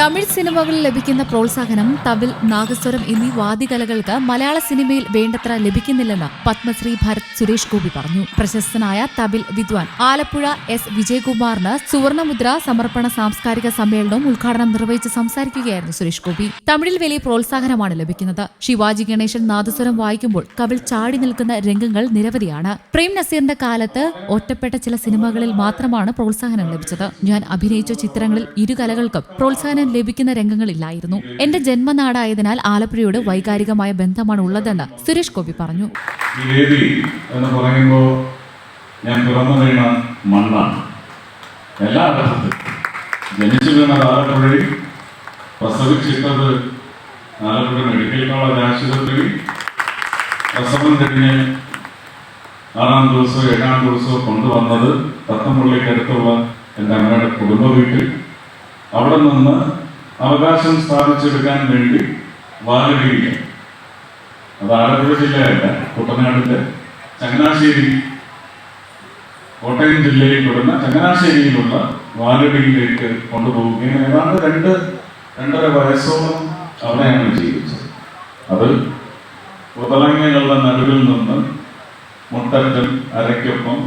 തമിഴ് സിനിമകളിൽ ലഭിക്കുന്ന പ്രോത്സാഹനം തവിൽ നാഗസ്വരം എന്നീ വാദികലകൾക്ക് മലയാള സിനിമയിൽ വേണ്ടത്ര ലഭിക്കുന്നില്ലെന്ന് പത്മശ്രീ ഭരത് സുരേഷ് ഗോപി പറഞ്ഞു. പ്രശസ്തനായ തവിൽ വിദ്വാൻ ആലപ്പുഴ എസ്. വിജയകുമാറിന് സുവർണമുദ്ര സമർപ്പണ സാംസ്കാരിക സമ്മേളനവും ഉദ്ഘാടനം നിർവഹിച്ച് സംസാരിക്കുകയായിരുന്നു സുരേഷ് ഗോപി. തമിഴിൽ വലിയ പ്രോത്സാഹനമാണ് ലഭിക്കുന്നത്. ശിവാജി ഗണേശൻ നാദസ്വരം വായിക്കുമ്പോൾ കവിൽ ചാടി നിൽക്കുന്ന രംഗങ്ങൾ നിരവധിയാണ്. പ്രേം നസീറിന്റെ കാലത്ത് ഒറ്റപ്പെട്ട ചില സിനിമകളിൽ മാത്രമാണ് പ്രോത്സാഹനം ലഭിച്ചത്. ഞാൻ അഭിനയിച്ച ചിത്രങ്ങളിൽ ഇരു കലകൾക്കും പ്രോത്സാഹനം ലഭിക്കുന്ന രംഗങ്ങളില്ലായിരുന്നു. എന്റെ ജന്മനാടായതിനാൽ ആലപ്പുഴയോട് വൈകാരികമായ ബന്ധമാണ് ഉള്ളതെന്ന് സുരേഷ് ഗോപി പറഞ്ഞു. എന്ന് പറയുമ്പോൾ ഞാൻ പിറന്നു വീണ മണ്ണാണ്. എല്ലാ അർത്ഥത്തിലും ജനിച്ചു വീണത് ആലപ്പുഴയിൽ പ്രസവിച്ചിട്ടത് ആലപ്പുഴ മെഡിക്കൽ കോളേജ് ആശുപത്രിയിൽ. പ്രസവം കഴിഞ്ഞ് ആറാം ദിവസവും ഏഴാം ദിവസവും കൊണ്ടുവന്നത് തത്തമ്പള്ളിക്കടുത്തുള്ള എന്റെ അമ്മയുടെ കുടുംബ വീട്ടിൽ. അവിടെ നിന്ന് അവകാശം സ്ഥാപിച്ചെടുക്കാൻ വേണ്ടി വാഴുകയില്ല അത് ആലപ്പുഴ ജില്ലയല്ല കുട്ടനാടിന്റെ ചങ്ങനാശ്ശേരി കോട്ടയം ജില്ലയിൽ പെടുന്ന ചങ്ങനാശ്ശേരിയിലുള്ള വാലടിയിലേക്ക് കൊണ്ടുപോവുകയും ഏതാണ്ട് രണ്ട് രണ്ടര വയസ്സോളം അവിടെയാണ് ജീവിച്ചത്. അത് പുതളങ്ങകളുടെ നടുവിൽ നിന്ന് മുട്ടറ്റം അരയ്ക്കൊപ്പം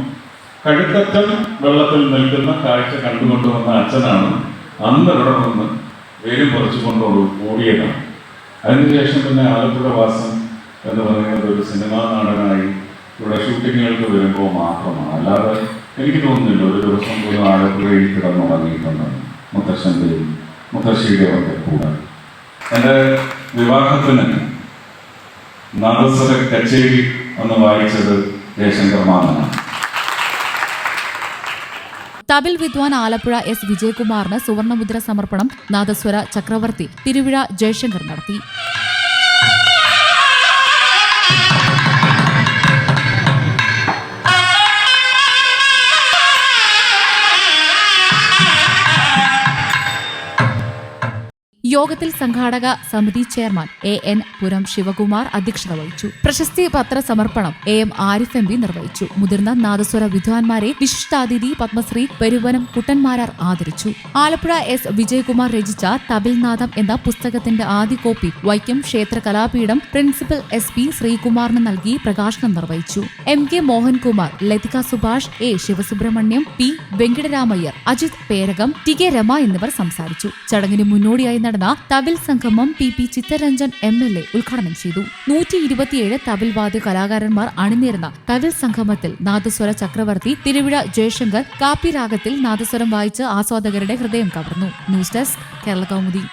കഴുത്തറ്റം വെള്ളത്തിൽ നിൽക്കുന്ന കാഴ്ച കണ്ടുകൊണ്ടുവന്ന അച്ഛനാണ് അന്ന് ഇവിടെ നിന്ന് വേരും പറിച്ചു കൊണ്ടോട് ഓടിയതാണ് അതിനുശേഷം പിന്നെ ആലപ്പുഴ വാസം എന്ന് പറയുന്നത് ഒരു സിനിമാ നാടകമായി ഇവിടെ ഷൂട്ടിങ്ങുകൾക്ക് വരുമ്പോൾ മാത്രമാണ്. അല്ലാതെ എനിക്ക് തോന്നുന്നില്ല ഒരു ദിവസം പോലും ആലപ്പുഴയിൽ കിടന്നുറങ്ങിയിട്ടുണ്ട് മുത്തശ്ശന്റെയും മുത്തശ്ശിയുടെയും ഒക്കെ കൂടെ. എന്റെ വിവാഹത്തിന് നാദസ്വര കച്ചേരി എന്ന് വായിച്ചത് ജയശങ്കർ മാമനാണ്. തമിഴ് വിദ്വാൻ ആലപ്പുഴ എസ് വിജയകുമാറിന് സുവർണമുദ്ര സമർപ്പണം നാദസ്വര ചക്രവർത്തി തിരുവിഴ ജയശങ്കർ നടത്തി. യോഗത്തിൽ സംഘാടക സമിതി chairman A N Puram Sivakumar അധ്യക്ഷത വഹിച്ചു. പ്രശസ്തി പത്ര സമർപ്പണം A M Arif M P നിർവഹിച്ചു. മുതിർന്ന നാദസ്വര വിദ്വാൻമാരെ വിശിഷ്ടാതിഥി പത്മശ്രീ പെരുവനം കുട്ടന്മാരാർ ആദരിച്ചു. ആലപ്പുഴ എസ് വിജയകുമാർ രചിച്ച തബിൽനാഥം എന്ന പുസ്തകത്തിന്റെ ആദ്യ കോപ്പി വൈക്കം ക്ഷേത്ര കലാപീഠം പ്രിൻസിപ്പൽ എസ് പി ശ്രീകുമാറിന് നൽകി പ്രകാശനം നിർവഹിച്ചു. M K Mohankumar Lathika Subhash A Sivasubramaniam P Venkitaramayyar Ajith Perakam T K Rema എന്നിവർ സംസാരിച്ചു. ചടങ്ങിന് മുന്നോടിയായി നടന്ന തമിഴ് സംഗമം P P Chittaranjan M L A ഉദ്ഘാടനം ചെയ്തു. നൂറ്റി ഇരുപത്തിയേഴ് തവിൽ വാദ്യ കലാകാരന്മാർ അണിനിരുന്ന തവിൽ സംഗമത്തിൽ നാദസ്വര ചക്രവർത്തി തിരുവിഴ ജയശങ്കർ കാപ്പി രാഗത്തിൽ നാദസ്വരം വായിച്ച് ആസ്വാദകരുടെ ഹൃദയം കവർന്നു. News desk Kerala Kaumudi.